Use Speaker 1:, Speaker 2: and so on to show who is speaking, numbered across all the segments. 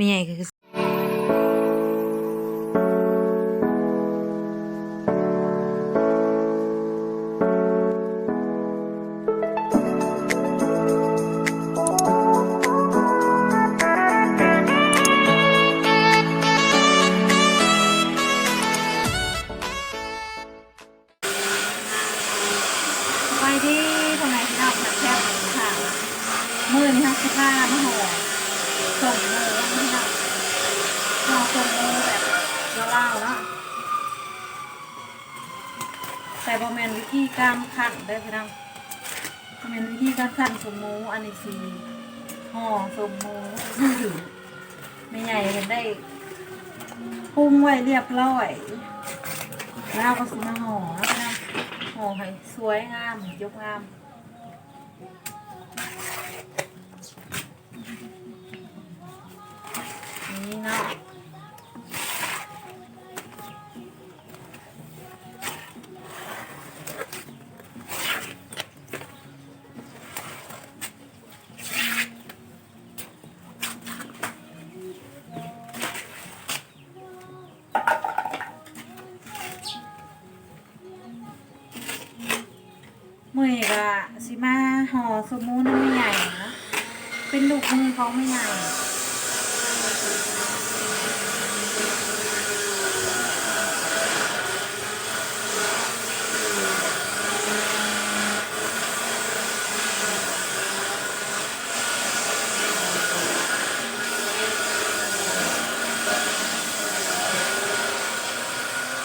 Speaker 1: ไม่ใหญ่คือไปที่ตรงไหนที่เราแบบแคบค่ะมือนี่ค่ะคือผ้ามะห่อส่งมือนี่ค่ะห่อส่งมือแบบเล่าๆเนาะ แต่บอแมนวิธีการขันได้พี่น้องบอแมนวิธีการขันสมูอันนี้สีห่อสมมูถือไม่ใหญ่กันได้ปรุงไว้เรียบร้อยแล้วก็สิมาห่อแล้วพี่น้องห่อให้สวยงามยกงามนี่เนาะ เป็นลูกมือเขาไม่ใหญ่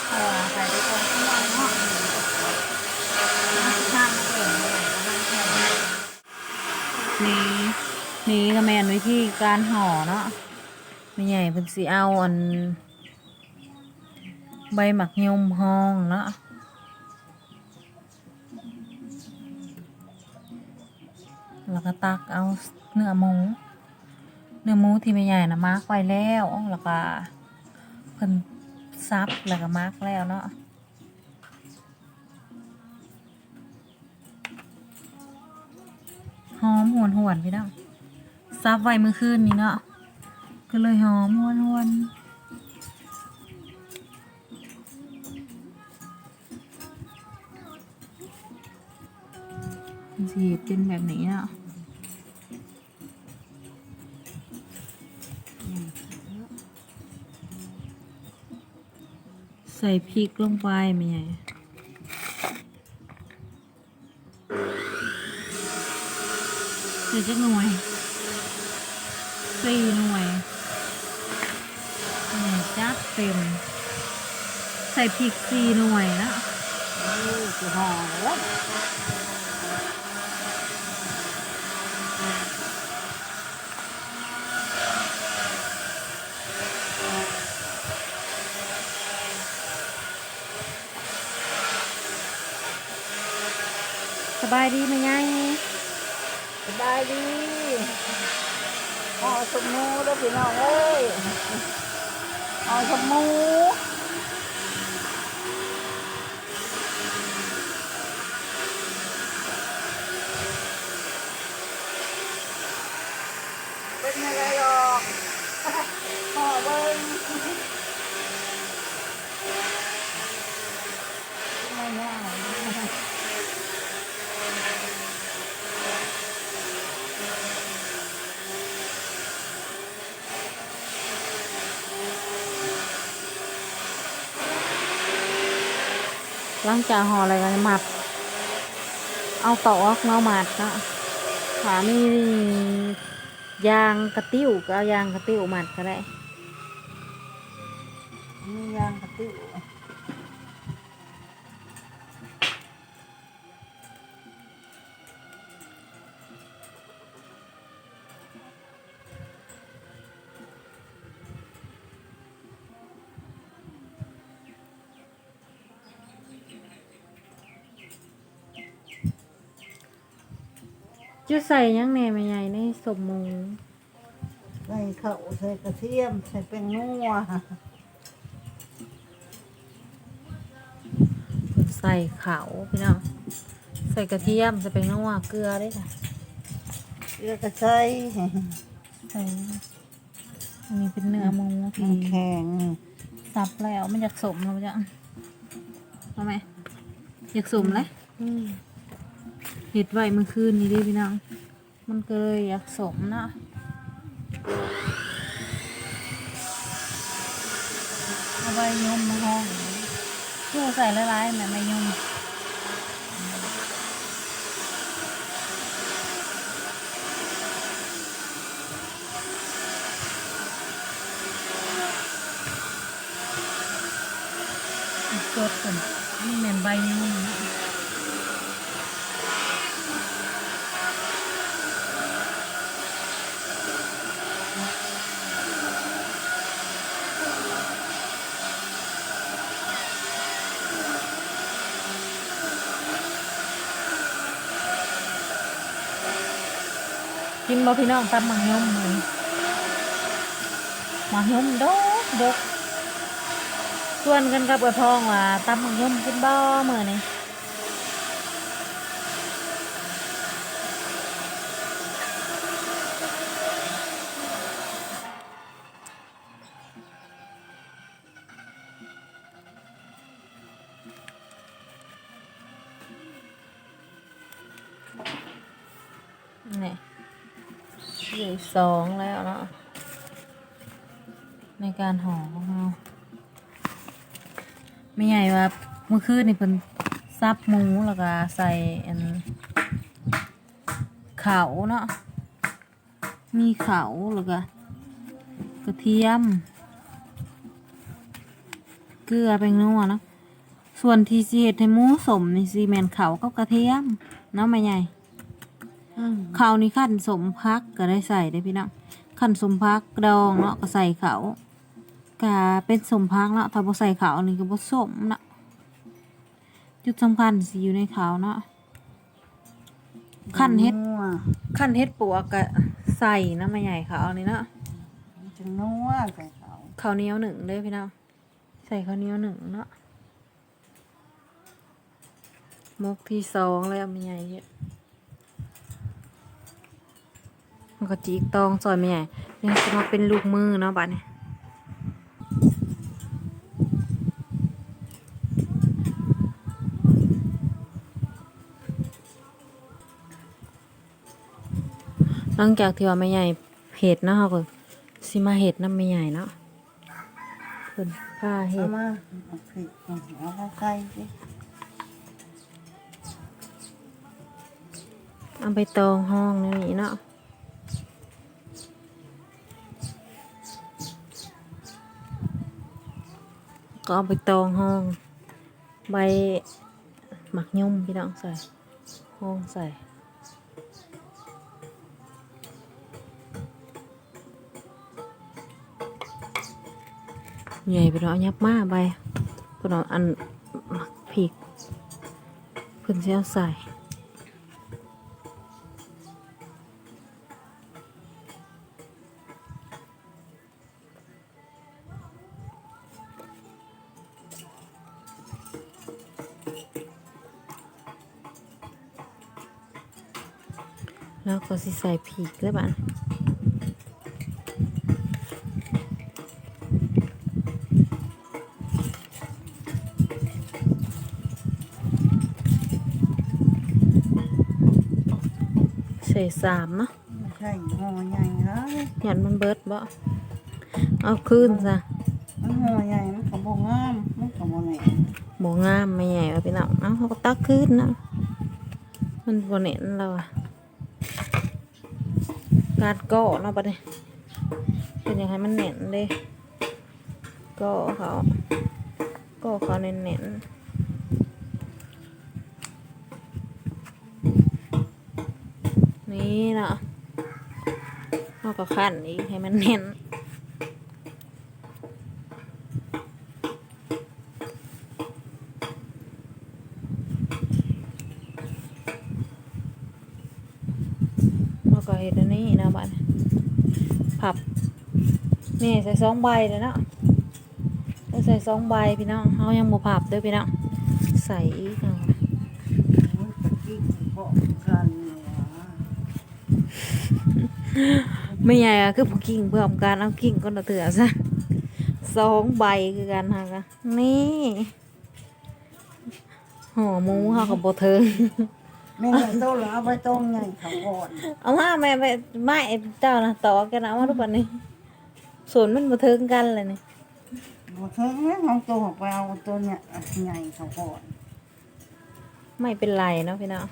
Speaker 1: เออใส่ไปตรงที่เราเนาะข้างเองเลยนี่นี่ก็แมน วิธีการห่อเนาะไม่ใหญ่เพิ่นสิเอาอัน ใบหมักยมห้องเนาะแล้วก็ตักเอาเนื้อหมู เนื้อหมูที่ไม่ใหญ่นะมาร์กไว้แล้วแล้วก็เพิ่นซับแล้วก็มาร์กแล้วเนาะหอมหวนหวนพี่น้อง ซับไว้เมื่อคืนนี้เนาะก็เลยหอมหวนหวนๆสีเป็นแบบนี้เนาะใส่พริกลงไปไม่ใหญ่ใส่จักหน่วย สี่หน่วยนี่จัดเต็ม ใส่พริกสี่หน่วยนะ
Speaker 2: คือห่อแล้ว
Speaker 1: สบายดีไหมยาย
Speaker 2: สบายดีห่ อสมูแล้วพี่น้องเอ้ยอ๋อสมู เป็นอะไรหรอกห่อเบิ้งไม่ง่าย
Speaker 1: ล้างจาห่ออะไรกันหมัด เอาตอกเนาะหมัดเนาะขามียางกระติ้วก็เอายางกระติ้วหมัดก็ได้
Speaker 2: มียางกระติ้ว
Speaker 1: จะใส่หยังแหน่ไม่ใหญ่ในสมหมู
Speaker 2: ใส่ข้าวใส่กระเทียมใส่เป็นนัว
Speaker 1: ใส่เขาพี่น้องใส่กระเทียมใส่เป็นนัวเกลือได้จ้ะ
Speaker 2: เลือกกระใส่
Speaker 1: ใส่อันนี้เป็นเนื้อหมู
Speaker 2: มั
Speaker 1: ที่
Speaker 2: นแข็ง
Speaker 1: สับแล้วมันอยากสมแล้วจ้ะเอาไหมอยากสมเลย เห็ดไว้เมื่อคืนนี้ดิพี่น้อง มันก็เลยอยากสมเนาะเอาไว้ยมมาห้องเพื่อใส่ละลายแม่ไม่ยมสดกันนี่แม่นใบยมนะ บ่พี่น้องตำหมักยมเหมือนหมักยมดกดกชวนกันกับกระพองว่าตำมังยมกินบ่เมื่อนี่นี่ เหลืออกสองแล้วเนาะในการห่อของเราไม่ใหญ่ว่าเมื่อคืนนี่เพิ่นซับหมูแล้วก็ใส่อันเขาเนาะมีเขาแล้วก็กระเทียม เกลือเป็นนัวเนาะส่วนที่สิเฮ็ดให้หมูสมนี่สิแมนเขากับกระเทียมเนาะไม่ใหญ่ ขานี่ขั้นสมพักก็ได้ใส่ได้พี่น้องขั้นสมพักดองเนาะก็ใส่เขากาเป็นสมพักเนาะถ้าบ่ใส่เขานี่ก็บ่สมเนาะจุดสำคัญสิอยู่ในเขาเนาะขั้นเฮ็ด
Speaker 2: นัว
Speaker 1: ขั้นเฮ็ดปัวกก็ใส่น้ำมาใหญ่เขานี่เนาะ
Speaker 2: มันจะนัวใส่เขา
Speaker 1: ข้าวเหนียวหนึ่งเด้อพี่น้องใส่ข้าวเหนียวหนึ่งเนาะมกที่สองแล้วมาใหญ่เฮ็ด มันก็จีกตองซอยมาใหญ่นี่จะมาเป็นลูกมือเนาะบัดนี้หลังจากที่ว่าไม่ใหญ่เห็ดเนาะเขาก็สิมาเห็ดน้ำไม่ใหญ่เนาะเพิ่นผ้าเห็
Speaker 2: เอา
Speaker 1: ด
Speaker 2: มาเอาพริกเอาเข้าใส่สิ
Speaker 1: เอาไปตองห้องนี่เนาะ ก็เอาไปตองห้องใบหมักยุ่มพี่น้องใส่ห้องใส่ใหญ่ไปเนาะยับมาไปเพิ่นเอาอันหมักผิกเพิ่นสิเอาใส่ แล้วก็สิใส่พริกแล้วบ้านใส่สามเนาะ
Speaker 2: ไม่ใช่ห่อใหญ่นะ
Speaker 1: หยันมันเบิดบ่เอาคืนซะ
Speaker 2: มันห่อใหญ่มันก็บ่งามมันก็บ่แหน่
Speaker 1: บ่งามไม่ใหญ่เอาไปเนาะเอาเขาก็ตักคืนนะมันบ่เน้นแล้วอะ การก่อเนาะบัดนี้เป็นยังไงมันแน่นเลยก่อเขาก่อเขาเน้นๆนี่เนาะเขาก็ขั้นอีกให้มันแน่น เห็ดอันนี้นะบ้านผับนี่ใส่สองใบเลยเนาะใส่สองใบพี่น้องเขายังบ่ผับด้วยพี่น้องใส่อีกเนาะ
Speaker 2: โอ้ยตะกี้ก็กันเนี่ยว่ะ
Speaker 1: ไม่ใหญ่อะคือผู้กิ่งเพื่อมการเอากิ่งก็เถื่อซะสองใบคือกันฮะนี่ห่อหมูเขากับโบเทิง
Speaker 2: แม่ใหญ่โตแล้วเอาไปต้มใหญ่เขาก่อน
Speaker 1: เอามาแม่ไปไม่เจ้านะต่อกันเอามาทุกวันนี้ส่วนมันโบเทิงกันเลยนี่
Speaker 2: บ่เทิงแล้วของตัวไปเอาตัวเนี่ยใหญ่เขาก่อน
Speaker 1: ไม่เป็นไรเนาะพี่น้อง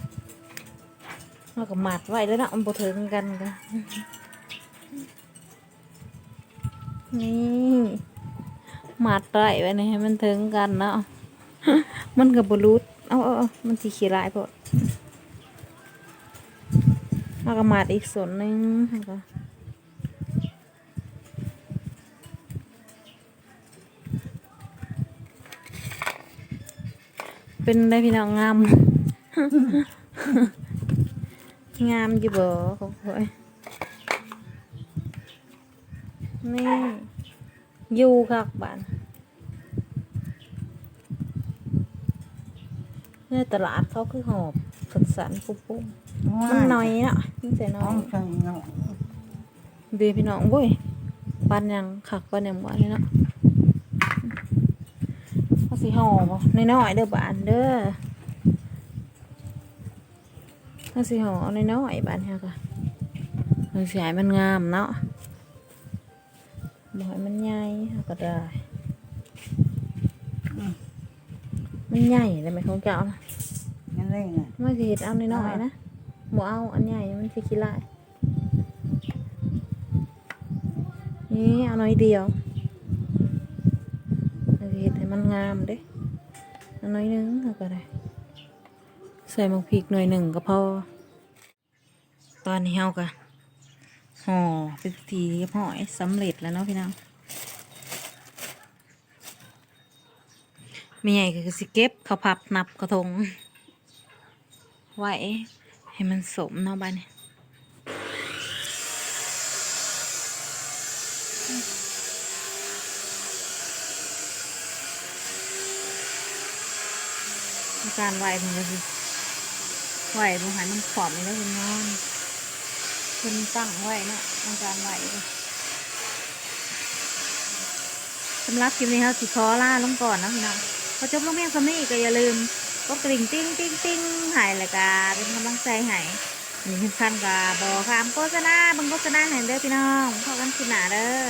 Speaker 1: เราก็หมัดไว้แล้วเนาะมันโบเทิงกันกันนี่หมัดไว้ไว้นี่ให้มันเทิงกันเนาะมันกับบรูดเอาเอาเอามันสีขี้ลายพอด แล้วก็มัดอีกส่วนหนึ่งแล้วก็เป็นได้พี่น้องงาม งามอยู่บ่ของข่อยนี่อยู่คักบ้านเนี่ยตลาดเขาคือหอบสันสันปุ๊บปุ๊บ มันน้อยเนาะยิ่งใส่น้
Speaker 2: น้
Speaker 1: อ
Speaker 2: อยงใส่หน่อย
Speaker 1: เบียพี่น้องบุ้ยปันยังคักปันยังบ้านนี่เนาะเขาสิห่อบ่น้อยๆเด้อบ้านเด้อเขาสิห่อเอาน้อยๆบ้านเฮาก็มันสิให้มันงามเนาะบ่ให้มันใหญ่เฮาก็ได้มันใหญ่เลยไหมของเจ้านะ
Speaker 2: นั่นเลยน่ะ
Speaker 1: ไม่สิเห็ดเอาน้อยๆนะ บ่เอาอันใหญ่มันสิขี้ลายนี่เอาน้อยเดียวเอเห็ดให้มันงามเด้เอาน้อยหนึงเอาก็ได้ใส่หมกพริกหน่อยหนึ่งก็พอ ตอนนี้เฮาก็ห่อเป็นทีเรียบร้อยสำเร็จแล้วเนาะพี่น้องไม่ใหญ่ก็คือสิเก็บข้าวผับนับกระทงไว้ ให้มันสมเนาะบ้านนี้การไหวมันก็คือไหวบงหันมันขอบนี่แล้วคุณนอนคุณตั้งไหวเนาะในการไหวสำหรับคลิปนี้เราสิขอลาลงก่อนนะพี่น้องพอจบลงเพียงสำนี้ก็อย่าลืม ก็กริ่งติ้งติ้งติ้งใหายเลยกาเป็นกำลังใจให้นี่ขั้นกับบอคามโฆษณาบังโฆษณาให้เด้อพี่น้องขอกันขึ้นหนาเด้อ